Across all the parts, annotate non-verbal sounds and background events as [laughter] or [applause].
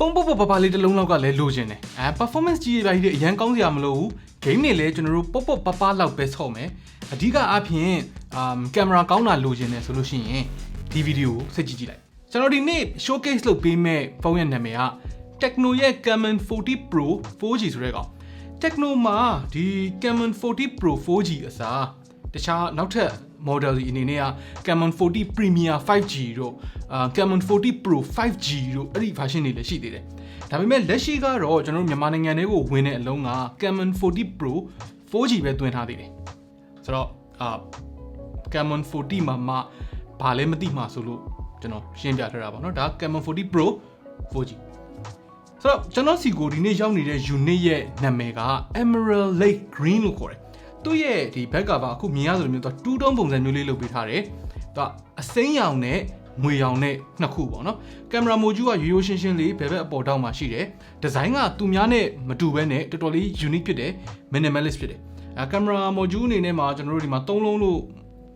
ဖုန်းပုတ်ပုတ်ပပလေးတစ်လုံးလောက်ကလည်းလိုချင်တယ်အဲ performance ကြီးရပါကြီးအရန်ကောင်းစရာမလိုဘူး game တွေလည်းကျွန်တော်တို့ပုတ်ပုတ်ပပလောက်ပဲဆော့မယ်အဓိကအဖြစ်အမ်ကင်မရာကောင်းတာလိုချင်တယ်ဆိုလို့ရှိရင်ဒီဗီဒီယိုကိုစစ်ကြည့်ကြည့်လိုက်ကျွန်တော်ဒီနေ့ showcase လုပ်ပေးမဲ့ဖုန်းရဲ့နာမည်က Tecno ရဲ့ Camon 40 Pro 4G ဆိုတဲ့ကောင် Tecno မှာဒီ Camon 40 Pro 4G အစားတခြားနောက်ထပ် model တွေအနေနဲ့က Camon 40 Premier 5G တို့အာ Camon 40 Pro 5G တို့အဲ့ဒီ version တွေလည်းရှိသေးတယ်။ဒါပေမဲ့လက်ရှိကတော့ကျွန်တော်တို့မြန်မာနိုင်ငံထဲကိုဝင်တဲ့အလုံးက Camon 40 Pro 4G ပဲတွင်ထားသေးတယ်။ဆိုတော့အာ Camon 40မှာမှဘာလဲမသိမှဆိုလို့ကျွန်တော်ရှင်းပြထားတာပါเนาะဒါ Camon 40 Pro 4G ဆိုတော့ကျွန်တော်စီကိုဒီနေ့ရောက်နေတဲ့ unit ရဲ့နာမည်က Emerald Lake Green လို့ခေါ်တယ်။ သူ့ရဲ့ဒီ back cover အခုမြင်ရသလိုမျိုးသူတူးတုံးပုံစံမျိုးလေးလုပ်ပေးထားတယ်။သူကအစိမ်းရောင်နဲ့ငွေရောင်နဲ့နှစ်ခုပေါ့နော်။ကင်မရာမိုဂျူးကရိုးရိုးရှင်းရှင်းလေးဘယ်ဘက်အပေါ်တောက်မှာရှိတယ်။ဒီဇိုင်းကသူများနဲ့မတူဘဲနဲ့တော်တော်လေး unique ဖြစ်တယ်။ minimalist ဖြစ်တယ်။အဲကင်မရာမိုဂျူးအနေနဲ့မှာကျွန်တော်တို့ဒီမှာသုံးလုံးလို့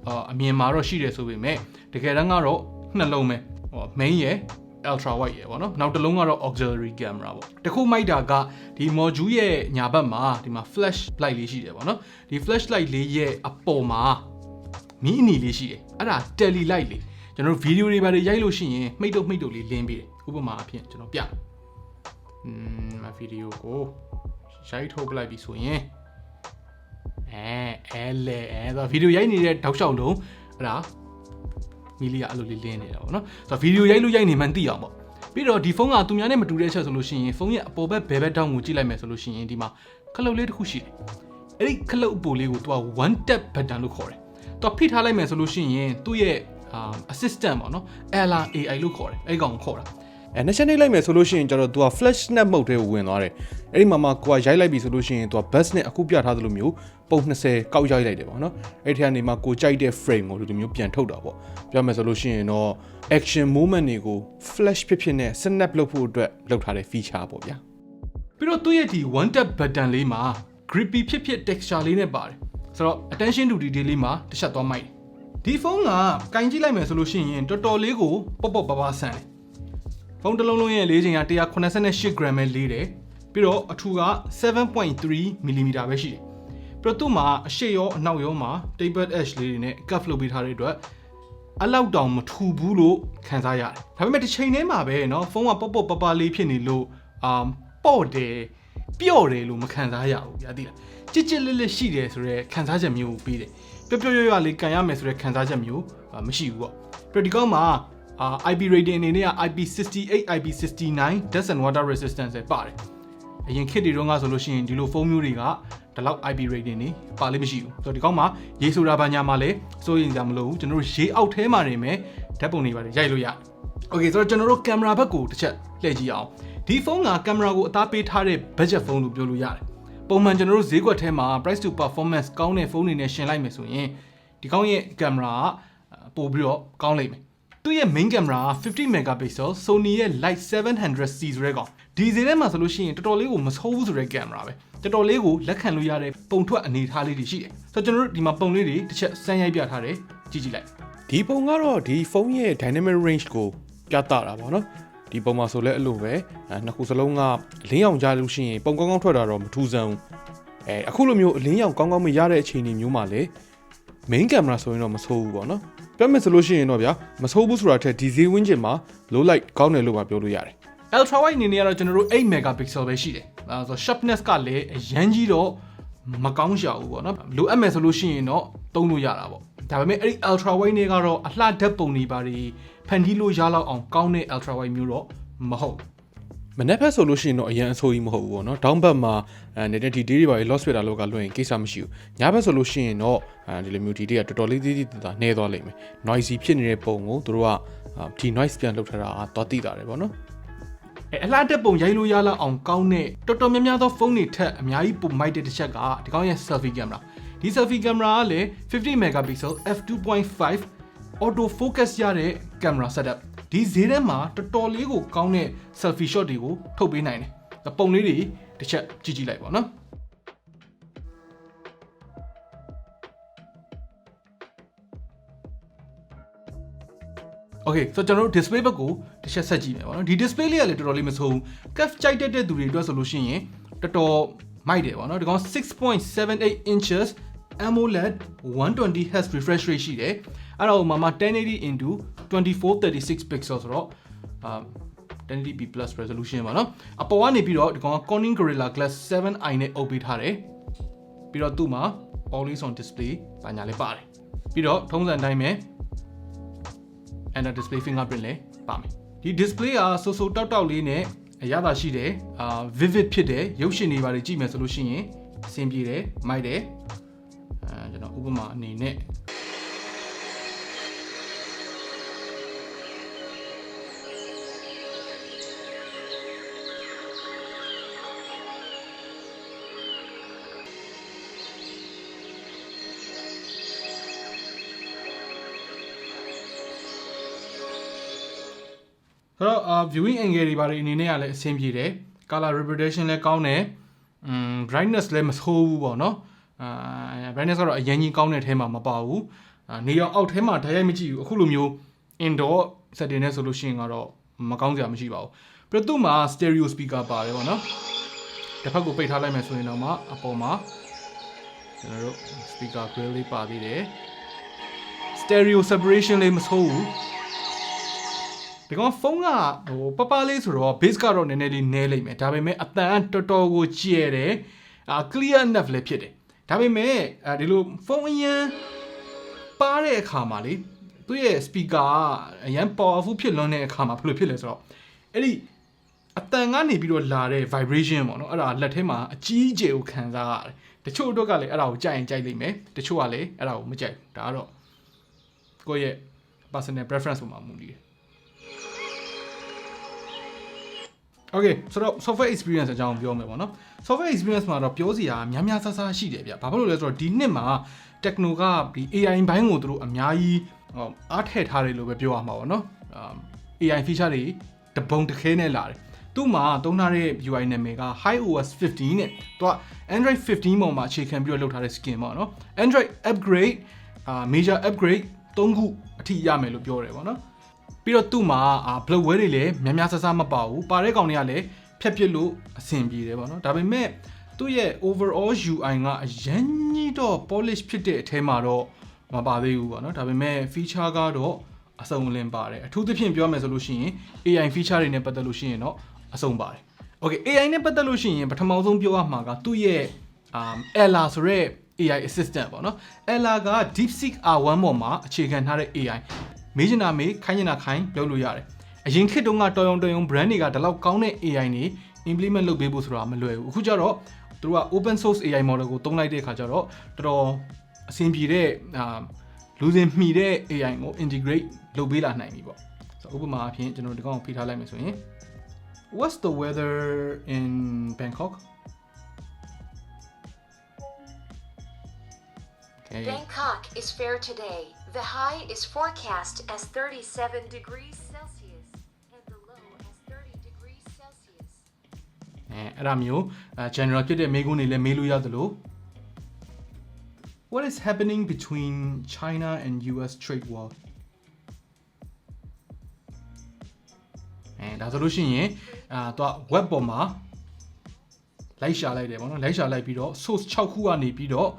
အာအမြင်မှာတော့ရှိတယ်ဆိုပေမဲ့တကယ်တမ်းကတော့နှစ်လုံးပဲဟော main ရယ် ultra wide ရယ်ပေါ့နော်နောက်တစ်လုံးကတော့ auxiliary camera ပေါ့တခုမိုက်တာကဒီ module ရဲ့ညာဘက်မှာဒီမှာ flash light လေးရှိတယ်ပေါ့နော်ဒီ flash light လေးရဲ့အပေါ်မှာမီးအနီလေးရှိတယ်အဲ့ဒါ tele light လေးကျွန်တော်တို့ဗီဒီယိုတွေပါတယ်ရိုက်လို့ရှိရင်မှိတ်တော့မှိတ်တော့လေးလင်းပေးတယ်ဥပမာအဖြစ်ကျွန်တော်ပြอืมဗီဒီယိုကိုရိုက်ထုတ်ပလိုက်ပြီဆိုရင်အဲအဲလေအဲဆိုဗီဒီယိုရိုက်နေတဲ့တောက်လျှောက်လုံးအဲ့ဒါ မီလီကအဲ့လိုလေးလင်းနေတာပေါ့နော်ဆိုတော့ဗီဒီယိုရိုက်လို့ရိုက်နေမှန်းသိအောင်ပေါ့ပြီးတော့ဒီဖုန်းကသူများနဲ့မတူတဲ့ချက်ဆိုလို့ရှိရင်ဖုန်းရဲ့အပေါ်ဘက်ဘယ်ဘက်တောင်းကိုကြည့်လိုက်မယ်ဆိုလို့ရှိရင်ဒီမှာခလုတ်လေးတစ်ခုရှိတယ်အဲ့ဒီခလုတ်အပေါ်လေးကိုသူက one tap button လို့ခေါ်တယ်သူကဖိထားလိုက်မယ်ဆိုလို့ရှိရင်သူ့ရဲ့ assistant ပေါ့နော် LRAI လို့ခေါ်တယ်အဲ့ကောင်ကိုခေါ်တာ အဲနှစ်ချက်နှိပ်လိုက်မယ်ဆိုလို့ရှိရင်ကျတော့ तू က flash snap mode ထဲကိုဝင်သွားတယ်အဲ့ဒီမှာမှကိုကရိုက်လိုက်ပြီဆိုလို့ရှိရင် तू က bus နဲ့အခုပြထားသလိုမျိုးပုံ20ကောက်ရိုက်လိုက်တယ်ပေါ့နော်အဲ့ဒီထဲကနေမှကိုကြိုက်တဲ့ frame ကိုဒီလိုမျိုးပြန်ထုတ်တာပေါ့ပြောမယ်ဆိုလို့ရှိရင်တော့ action moment တွေကို flash ဖြစ်ဖြစ်နဲ့ snap လုပ်ဖို့အတွက်လုပ်ထားတဲ့ feature ပေါ့ဗျာပြီးတော့သူ့ရဲ့ဒီ one tap button လေးမှာ grippy ဖြစ်ဖြစ် texture လေးနဲ့ပါတယ်ဆိုတော့ attention to detail လေးမှာတစ်ချက်သွားမိုက်တယ်ဒီဖုန်းကကင်ကြည့်လိုက်မယ်ဆိုလို့ရှိရင်တော်တော်လေးကိုပေါက်ပေါက်ပါပါဆန်တယ် ဖုန်းတစ်လုံးလုံးရဲ့လေးချိန်က188 gram ပဲလေးတယ်ပြီးတော့အထူက7.3 mm ပဲရှိတယ်ပြီးတော့သူ့မှာအရှိရောအနောက်ရောမှာ tapered edge လေးတွေနဲ့ cuff လုပ်ပေးထားတဲ့အတွက်အလောက်တောင်မထူဘူးလို့ခံစားရတယ်။ဒါပေမဲ့တစ်ချိန်တည်းမှာပဲเนาะဖုန်းကပေါ့ပေါ့ပပလေးဖြစ်နေလို့အာပေါ့တယ်ပျော့တယ်လို့မခံစားရဘူးဗျာသိလား။ကြစ်ကြစ်လစ်လစ်ရှိတယ်ဆိုတော့ခံစားချက်မျိုးကိုပေးတယ်။ပျော့ပျော့ရွရွလေးကန်ရမယ်ဆိုတဲ့ခံစားချက်မျိုးမရှိဘူးပေါ့။ပြီးတော့ဒီကောင်းမှာ အာ IP rating အနေနဲ့က IP68 IP69 dust and water resistance ပဲပါတယ်။အရင်ခေတ်တွေတုန်းကဆိုလို့ရှိရင်ဒီလိုဖုန်းမျိုးတွေကဒီလောက် IP rating နေပါလိမ့်မရှိဘူး။ဆိုတော့ဒီကောင်မှာရေဆိုတာဘာညာမှာလဲစိုးရင်ကြမလို့ဘူးကျွန်တော်တို့ရေအောက်ထဲမှာနေမယ်ဓာတ်ပုံတွေပါတယ်ရိုက်လို့ရတယ်။ Okay ဆိုတော့ကျွန်တော်တို့ကင်မရာဘက်ကိုတစ်ချက်လှည့်ကြည့်အောင်။ဒီဖုန်းကကင်မရာကိုအသားပေးထားတဲ့ budget ဖုန်းလို့ပြောလို့ရတယ်။ပုံမှန်ကျွန်တော်တို့ဈေးကွက်ထဲမှာ price to performance ကောင်းတဲ့ဖုန်းတွေနဲ့ရှင်လိုက်မယ်ဆိုရင်ဒီကောင်ရဲ့ကင်မရာကပို့ပြီးတော့ကောင်းလိမ့်မယ်။ သူ့ရဲ့ main camera 50 megapixel Sony ရဲ့ Light 700C ဆိုတဲ့ကောင်ဒီဈေးထဲမှာဆိုလို့ရှိရင်တော်တော်လေးကိုမဆိုးဘူးဆိုတဲ့ camera ပဲတော်တော်လေးကိုလက်ခံလို့ရတဲ့ပုံထွက်အနေထားလေးတွေရှိတယ်ဆိုတော့ကျွန်တော်တို့ဒီမှာပုံလေးတွေတစ်ချက်စမ်းရိုက်ပြထားတယ်ကြည့်ကြည့်လိုက်ဒီပုံကတော့ဒီဖုန်းရဲ့ dynamic range ကိုပြသတာပေါ့နော်ဒီပုံမှာဆိုလဲအဲ့လိုပဲအဲနှစ်ခုစလုံးကလင်းအောင်ကြလို့ရှိရင်ပုံကောင်းကောင်းထွက်တာတော့မထူးဆန်းဘူးအဲအခုလိုမျိုးအလင်းရောင်ကောင်းကောင်းမရတဲ့အခြေအနေမျိုးမှာလေ main camera ဆိုရင်တော့မဆိုးဘူးပေါ့နော် ပြောမယ်ဆိုလို့ရှိရင်တော့ဗျာမဆိုးဘူးဆိုတာထက်ဒီဈေးဝင်းကျင်မှာ low light ကောင်းတယ်လို့ပါပြောလို့ရတယ် ultra wide အနေနဲ့ကတော့ကျွန်တော်တို့8 megapixel ပဲရှိတယ်အဲဆို sharpness ကလည်းအရန်ကြီးတော့မကောင်းရှာဘူးပေါ့နော်လိုအပ်မယ်ဆိုလို့ရှိရင်တော့သုံးလို့ရတာပေါ့ဒါပေမဲ့အဲ့ဒီ ultra wide တွေကတော့အလှဓာတ်ပုံတွေပါတွေဖန်တီးလို့ရလောက်အောင်ကောင်းတဲ့ ultra wide မျိုးတော့မဟုတ် မနေ့ဖက်ဆိုလို့ရှိရင်တော့အရင်အဆိုးကြီးမဟုတ်ဘူးပေါ့နော်။ဒေါင်းဘက်မှာအဲနေတဲ့ဒီဒေးတွေပါလေ loss ဖြစ်တာလို့ကလွှင့်ရင်ကိစ္စမရှိဘူး။ညဘက်ဆိုလို့ရှိရင်တော့အဲဒီလိုမျိုးဒီတွေကတော်တော်လေးသေးသေးတာနှဲသွားလိမ့်မယ်။ noisy ဖြစ်နေတဲ့ပုံကိုသူတို့ကဒီ noise ပြန်လုပ်ထားတာတော့သိတာတယ်ပေါ့နော်အဲအလှဓာတ်ပုံရိုက်လို့ရလောက်အောင်ကောင်းတဲ့တော်တော်များများသောဖုန်းတွေထက်အများကြီးပိုမိုက်တဲ့တစ်ချက်ကဒီကောင်းရဲ့ selfie camera ဒီ selfie camera ကလည်း50 megapixel f2.5 auto focus ရတဲ့ camera setup ဒီဈေးထဲမှာတော်တော်လေးကိုကောင်းတဲ့ selfie shot တွေကိုထုတ်ပေးနိုင်တယ်ပုံလေးတွေတစ်ချက်ကြည့်ကြည့်လိုက်ပါနော် Okay ဆိုတော့ကျွန်တော်တို့ display ဘက်ကိုတစ်ချက်ဆက်ကြည့်မယ်ပေါ့နော်ဒီ display လေးကလည်းတော်တော်လေးမဆိုးဘူး curve ကြိုက်တတ်တဲ့သူတွေအတွက်ဆိုလို့ရှိရင်တော်တော်မိုက်တယ်ပေါ့နော်ဒီကောင်6.78 inches AMOLED 120 Hz refresh rate ရှိတယ် အဲ့ဒါကိုမှမှ 1080 into 2436 pixel ဆိုတော့အာ 1080p plus resolution ပါနော်အပေါ်ကနေပြီးတော့ဒီကောင်က Corning Gorilla Glass 7i နဲ့အုပ်ပေးထားတယ်ပြီးတော့သူ့မှာ always on display ပါညာလေးပါတယ်ပြီးတော့ထုံးစံတိုင်းပဲ and a display fingerprint လည်းပါမယ်ဒီ display ကဆိုဆိုတောက်တောက်လေးနဲ့အရသာရှိတယ်အာ vivid ဖြစ်တယ်ရုပ်ရှင်တွေပါတွေကြည့်မယ်ဆိုလို့ရှိရင်အဆင်ပြေတယ်မိုက်တယ်အဲကျွန်တော်ဥပမာအနေနဲ့ ဆိုတော့အာ viewing angle တွေဘာတွေအနေနဲ့ကလည်းအဆင်ပြေတယ် color reproduction လည်းကောင်းတယ်อืม brightness လည်းမဆိုးဘူးပေါ့နော်အာ brightness ကတော့အရင်ကြီးကောင်းတဲ့အထဲမှာမပါဘူးအာနေရောင်အောက်ထဲမှာဓာတ်ရိုက်မကြည့်ဘူးအခုလိုမျိုး indoor setting နဲ့ဆိုလို့ရှိရင်ကတော့မကောင်းစရာမရှိပါဘူးပြီးတော့သူ့မှာ stereo speaker ပါတယ်ပေါ့နော်တစ်ဖက်ကိုပိတ်ထားလိုက်မယ်ဆိုရင်တော့မှအပေါ်မှာကျွန်တော်တို့ speaker grill လေးပါသေးတယ် stereo separation လေးမဆိုးဘူး ဒီကောင်ဖုန်းကဟိုပပလေးဆိုတော့ base ကတော့နည်းနည်းလေးနည်းလိမ့်မယ်ဒါပေမဲ့အတန်တော်တော်ကိုကျယ်တယ်အာ clear enough လည်းဖြစ်တယ်ဒါပေမဲ့အဲဒီလိုဖုန်းအရင်ပါတဲ့အခါမှာလေသူ့ရဲ့ speaker ကအရင် powerful ဖြစ်လွန်းတဲ့အခါမှာဘယ်လိုဖြစ်လဲဆိုတော့အဲ့ဒီအတန်ကနေပြီးတော့လာတဲ့ vibration ပေါ့နော်အဲ့ဒါလက်ထဲမှာအကြီးအကျယ်ကိုခံစားရတယ်တချို့အတွက်ကလည်းအဲ့ဒါကိုကြိုက်ရင်ကြိုက်လိမ့်မယ်တချို့ကလည်းအဲ့ဒါကိုမကြိုက်ဘူးဒါကတော့ကိုယ့်ရဲ့ personal preference ပုံမှာမူတည်တယ် Okay ဆိုတော့ software experience အကြောင်းပြောမယ်ပေါ့နော် software experience မှာတော့ပြောစရာများများဆဆရှိတယ်ဗျဘာဖြစ်လို့လဲဆိုတော့ဒီနှစ်မှာ techno ကဒီ AI ဘိုင်းကိုသူတို့အများကြီးဟိုအားထည့်ထားတယ်လို့ပဲပြောရမှာပေါ့နော်အာ AI feature တွေတပုံတစ်ခဲနဲ့လာတယ်သူ့မှာသုံးထားတဲ့ UI နာမည်က HiOS 15နဲ့သူက Android 15ပေါ်မှာအခြေခံပြီးတော့လုပ်ထားတဲ့ skin ပေါ့နော် Android upgrade အာ major upgrade ၃ခုအထိရမယ်လို့ပြောတယ်ပေါ့နော် ပြီးတော့သူ့မှာအာဘလောက်ဝဲတွေလည်းများများဆဆမပါဘူးပါတဲ့ကောင်တွေကလည်းဖြတ်ပြစ်လို့အဆင်ပြေတယ်ပေါ့နော်ဒါပေမဲ့သူ့ရဲ့ overall UI ကအရင်ကြီးတော့ polish ဖြစ်တဲ့အထဲမှာတော့မပါသေးဘူးပေါ့နော်ဒါပေမဲ့ feature ကတော့အစုံလင်ပါတယ်အထူးသဖြင့်ပြောမယ်ဆိုလို့ရှိရင် AI feature တွေနဲ့ပတ်သက်လို့ရှိရင်တော့အစုံပါတယ် okay AI နဲ့ပတ်သက်လို့ရှိရင်ပထမဆုံးပြောရမှာကသူ့ရဲ့ um Ella ဆိုရဲ AI assistant ပေါ့နော် Ella က DeepSeek R1 ပေါ်မှာအခြေခံထားတဲ့ AI မေးချင်တာမေးခိုင်းချင်တာခိုင်းလုပ်လို့ရတယ်အရင်ခေတ်တုန်းကတော်ရုံတော်ရုံ brand တွေကဒီလောက်ကောင်းတဲ့ AI တွေ implement လုပ်ပေးဖို့ဆိုတာမလွယ်ဘူးအခုကျတော့သူတို့က open source AI model ကိုသုံးလိုက်တဲ့အခါကျတော့တော်တော်အဆင်ပြေတဲ့အာလူစင်မှီတဲ့ AI ကို integrate လုပ်ပေးလာနိုင်ပြီပေါ့ဆိုတော့ဥပမာအဖြစ်ကျွန်တော်ဒီကောင်ကိုဖိထားလိုက်မယ်ဆိုရင် What's the weather in Bangkok? Okay. Bangkok is fair today. The high is forecast as 37 degrees Celsius and the low as 30 degrees Celsius. အဲအဲ့ဒါမျိုးအဲ general ဖြစ်တဲ့မေးခွန်းတွေလည်းမေးလို့ရသလို What is happening between China and US trade war အဲဒါဆိုလို့ရှိရင်အာတော့ web ပေါ်မှာလိုက်ရှာလိုက်တယ်ပေါ့နော်လိုက်ရှာလိုက်ပြီးတော့ source 6ခုကနေပြီးတော့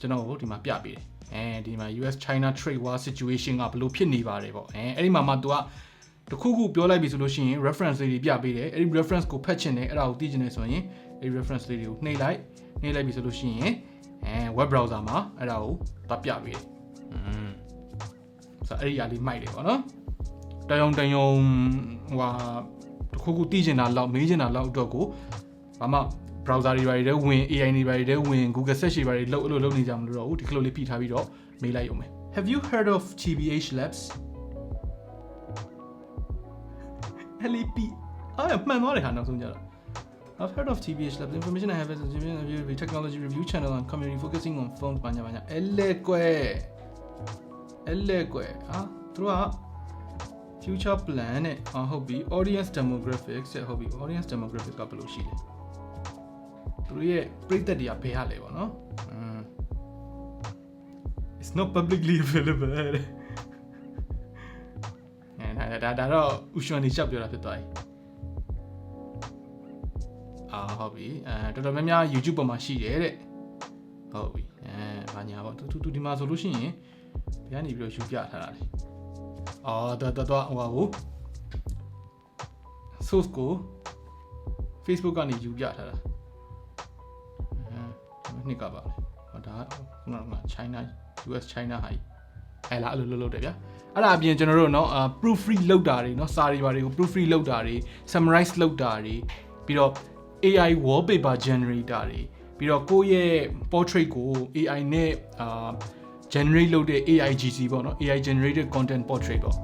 ကျွန်တော်တို့ဒီမှာပြပေးတယ် အဲဒီမှာ US China trade war situation ကဘယ်လိုဖြစ်နေပါတယ်ပေါ့အဲအဲ့ဒီမှာမှ तू ကတခုခုပြောလိုက်ပြီဆိုလို့ရှိရင် reference လေးတွေပြပေးတယ်အဲ့ဒီ reference ကိုဖတ်ချင်တယ်အဲ့ဒါကိုသိချင်တယ်ဆိုရင်အဲ့ဒီ reference လေးတွေကိုနှိပ်လိုက်နှိပ်လိုက်ပြီဆိုလို့ရှိရင်အဲ web browser မှာအဲ့ဒါကိုသွားပြပေးတယ်อืมဆိုတော့အဲ့ဒီအရာလေးမိုက်တယ်ပေါ့နော်တယုံတယုံဟိုဟာတခုခုသိချင်တာလောက်မေးချင်တာလောက်အတွက်ကိုဘာမှ browser တွေပါတယ်ဝင် AI တွေပါတယ်ဝင် Google search တွေပါတယ်လောက်အဲ့လိုလုပ်နေကြမလို့တော့ဘူးဒီကလိုလေးပြထားပြီးတော့မေးလိုက်ရုံပဲ Have you heard of TBH Labs [laughs] LEP အဲ့မှန်သွားတယ်ဟာနောက်ဆုံးကြတော့ I've heard of TBH Labs information I have is a technology review channel and community focusing on phones ဘာညာဘာညာအဲ့လေကွယ်အဲ့လေကွယ်ဟာသူက future plan နဲ့အာဟုတ်ပြီ audience demographics တဲ့ဟုတ်ပြီ audience demographics ကဘယ်လိုရှိလဲ သူတို့ရဲ့ပြည့်သက်တွေကဘယ်ဟာလဲပေါ့နော်อืม It's not publicly available အဲအဲဒါဒါတော့ဥရှင်နေချက်ပြောတာဖြစ်သွားပြီအာဟုတ်ပြီအဲတော်တော်များများ YouTube ပေါ်မှာရှိတယ်တဲ့ဟုတ်ပြီအဲဘာညာပေါ့တူတူတူဒီမှာဆိုလို့ရှိရင်ဘယ်ကနေပြီးတော့ယူပြထားတာလဲအော်တော်တော်တော်ဟိုပါဘူး source ကို Facebook ကနေယူပြထားတာအဲ နှစ်ကပါလေဟောဒါခုနက China US China ဟာအဲလားအဲ့လိုလုပ်လုပ်တယ်ဗျာအဲ့ဒါအပြင်ကျွန်တော်တို့เนาะ proofread လုပ်တာတွေเนาะစာတွေဘာတွေကို proofread လုပ်တာတွေ summarize လုပ်တာတွေပြီးတော့ AI wallpaper generator တွေပြီးတော့ကိုယ့်ရဲ့ portrait ကို AI နဲ့အာ generate လုပ်တဲ့ AIGC ပေါ့เนาะ AI generated content portrait ပေါ့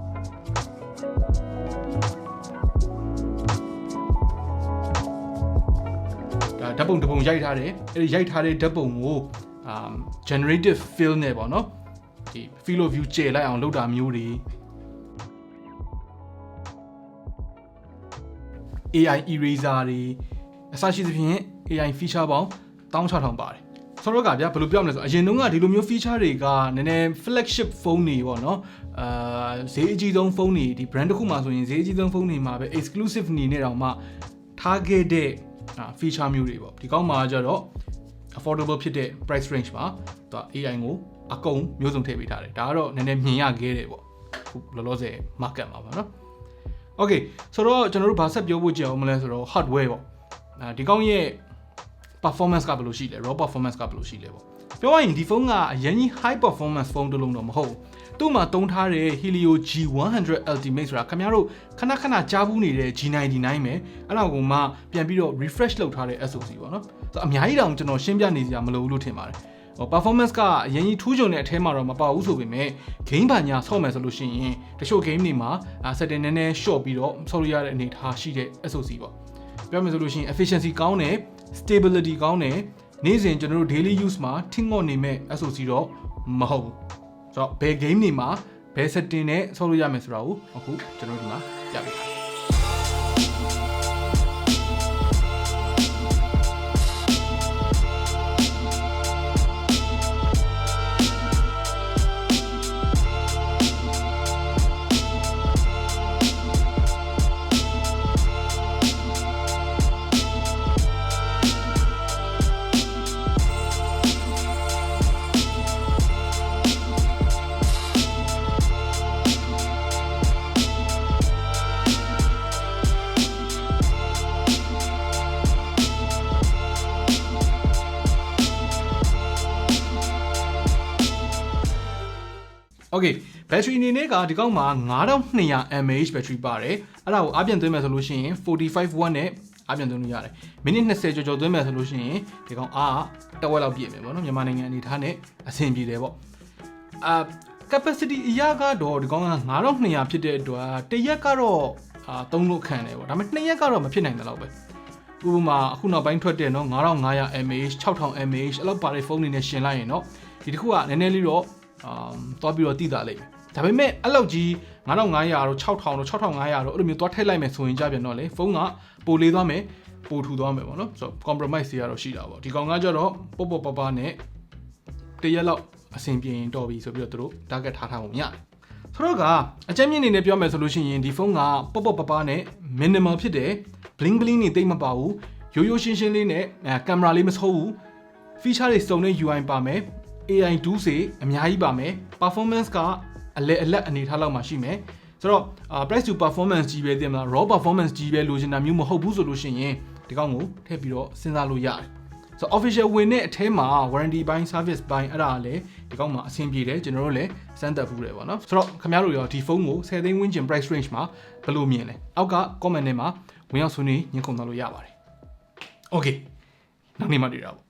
ဓာတ်ပုံတစ်ပုံရိုက်ထားတယ်အဲ့ဒီရိုက်ထားတဲ့ဓာတ်ပုံကို um generative fill နဲ့ပေါ့နော်ဒီ field of view ကျယ်လိုက်အောင်လုပ်တာမျိုးတွေ AI eraser တွေအစရှိသဖြင့် AI feature ပေါင်း16000ပါတယ်ဆိုတော့ကဗျာဘယ်လိုပြောမလဲဆိုအရင်တုန်းကဒီလိုမျိုး feature တွေကနည်းနည်း flagship phone တွေပေါ့နော်အာဈေးအကြီးဆုံး phone တွေဒီ brand တစ်ခုမှာဆိုရင်ဈေးအကြီးဆုံး phone တွေမှာပဲ exclusive နေနဲ့တောင်မှထားခဲ့တဲ့ feature မျိုးတွေပေါ့ဒီကောင်းမှာကျတော့ affordable ဖြစ်တဲ့ price range မှာသူက AI ကိုအကုန်မျိုးစုံထည့်ပေးထားတယ်ဒါကတော့နည်းနည်းမြင်ရခဲ့တယ်ပေါ့ခုလောလောဆယ် market မှာပေါ့နော် Okay ဆိုတော့ကျွန်တော်တို့ဘာဆက်ပြောဖို့ကြအောင်မလဲဆိုတော့ hardware ပေါ့အဲဒီကောင်းရဲ့ performance ကဘယ်လိုရှိလဲ raw performance ကဘယ်လိုရှိလဲပေါ့ ပြောရရင်ဒီဖုန်းကအရင်ကြီး high performance ဖုန်းတစ်လုံးတော့မဟုတ်ဘူးသူ့မှာတုံးထားတဲ့ Helio G100 Ultimate ဆိုတာခင်ဗျားတို့ခဏခဏကြားဘူးနေတဲ့ G99 ပဲအဲ့ဒါကိုမှပြန်ပြီးတော့ refresh လုပ်ထားတဲ့ SoC ပေါ့နော်ဆိုတော့အများကြီးတောင်ကျွန်တော်ရှင်းပြနေစရာမလိုဘူးလို့ထင်ပါတယ်ဟို performance ကအရင်ကြီးထူးချွန်တဲ့အထဲမှာတော့မပါဘူးဆိုပေမဲ့ game ဘာညာဆော့မယ်ဆိုလို့ရှိရင်တချို့ game တွေမှာ setting နည်းနည်း short ပြီးတော့ဆော့ရရတဲ့အနေအထားရှိတဲ့ SoC ပေါ့ပြောမယ်ဆိုလို့ရှိရင် efficiency ကောင်းတယ် stability ကောင်းတယ် နေ့စဉ်ကျွန်တော်တို့ daily use မှာထင်ငေါ့နေမဲ့ SoC တော့မဟုတ်ဘူးဆိုတော့ဘယ် game တွေမှာဘယ် setting နဲ့ဆော့လို့ရမယ်ဆိုတာကိုအခုကျွန်တော်တို့ဒီမှာပြပေး Okay battery အနေနဲ့ကဒီကောက်မှာ9200 mAh battery ပါတယ်အဲ့ဒါကိုအပြင်သွင်းမယ်ဆိုလို့ရှိရင်45 watt နဲ့အပြင်သွင်းလို့ရတယ်မိနစ်20ကျော်ကျော်သွင်းမယ်ဆိုလို့ရှိရင်ဒီကောင်အားတဝက်လောက်ပြည့်မယ်ပေါ့နော်မြန်မာနိုင်ငံအနေထားနဲ့အဆင်ပြေတယ်ပေါ့အာ capacity အရာကတော့ဒီကောင်က9200ဖြစ်တဲ့အတွက်တစ်ရက်ကတော့အာသုံးလို့ခံတယ်ပေါ့ဒါပေမဲ့နှစ်ရက်ကတော့မဖြစ်နိုင်တယ်လို့ပဲဥပမာအခုနောက်ပိုင်းထွက်တဲ့နော်9500 mAh 6000 mAh အဲ့လောက်ပါတဲ့ဖုန်းတွေနဲ့ရှင်လိုက်ရင်နော်ဒီတစ်ခုကနည်းနည်းလေးတော့ အာသွားပြီးတော့တည်တာလိမ့်မယ်ဒါပေမဲ့အဲ့လောက်ကြီး9500တော့6000တော့6500တော့အဲ့လိုမျိုးသွားထည့်လိုက်မယ်ဆိုရင်ကြပြန်တော့လေဖုန်းကပိုလေးသွားမယ်ပိုထူသွားမယ်ပေါ့နော်ဆိုတော့ compromise တွေကတော့ရှိတာပေါ့ဒီကောင်ကကြတော့ပုတ်ပုတ်ပပနဲ့တရက်လောက်အဆင်ပြေရင်တော်ပြီဆိုပြီးတော့သူတို့ target ထားထားပုံရတယ်ဆိုတော့ကအကြမ်းမြင့်အနေနဲ့ပြောမယ်ဆိုလို့ရှိရင်ဒီဖုန်းကပုတ်ပုတ်ပပနဲ့ minimal ဖြစ်တယ် bling bling နေတိတ်မပါဘူးရိုးရိုးရှင်းရှင်းလေးနဲ့အဲကင်မရာလေးမဆိုးဘူး feature တွေစုံတဲ့ UI ပါမယ် AI 2စေအများကြီးပါမယ် performance ကအလဲအလက်အနေထားလောက်မှရှိမယ်ဆိုတော့အာ price to performance ကြီးပဲတင်မလား raw performance ကြီးပဲလိုချင်တာမျိုးမဟုတ်ဘူးဆိုလို့ရှိရင်ဒီကောင်းကိုထည့်ပြီးတော့စဉ်းစားလို့ရတယ်ဆိုတော့ official ဝင်တဲ့အထဲမှာ warranty ဘိုင်း service ဘိုင်းအဲ့ဒါကလည်းဒီကောင်းမှာအဆင်ပြေတယ်ကျွန်တော်တို့လည်းစမ်းသပ်ဖူးတယ်ပေါ့နော်ဆိုတော့ခင်ဗျားတို့ရောဒီဖုန်းကို10သိန်းဝန်းကျင် price range မှာဘယ်လိုမြင်လဲအောက်က comment ထဲမှာဝင်ရောက်ဆွေးနွေးညှိနှိုင်းသွားလို့ရပါတယ် okay နောက်နေ့မှတွေ့တာပေါ့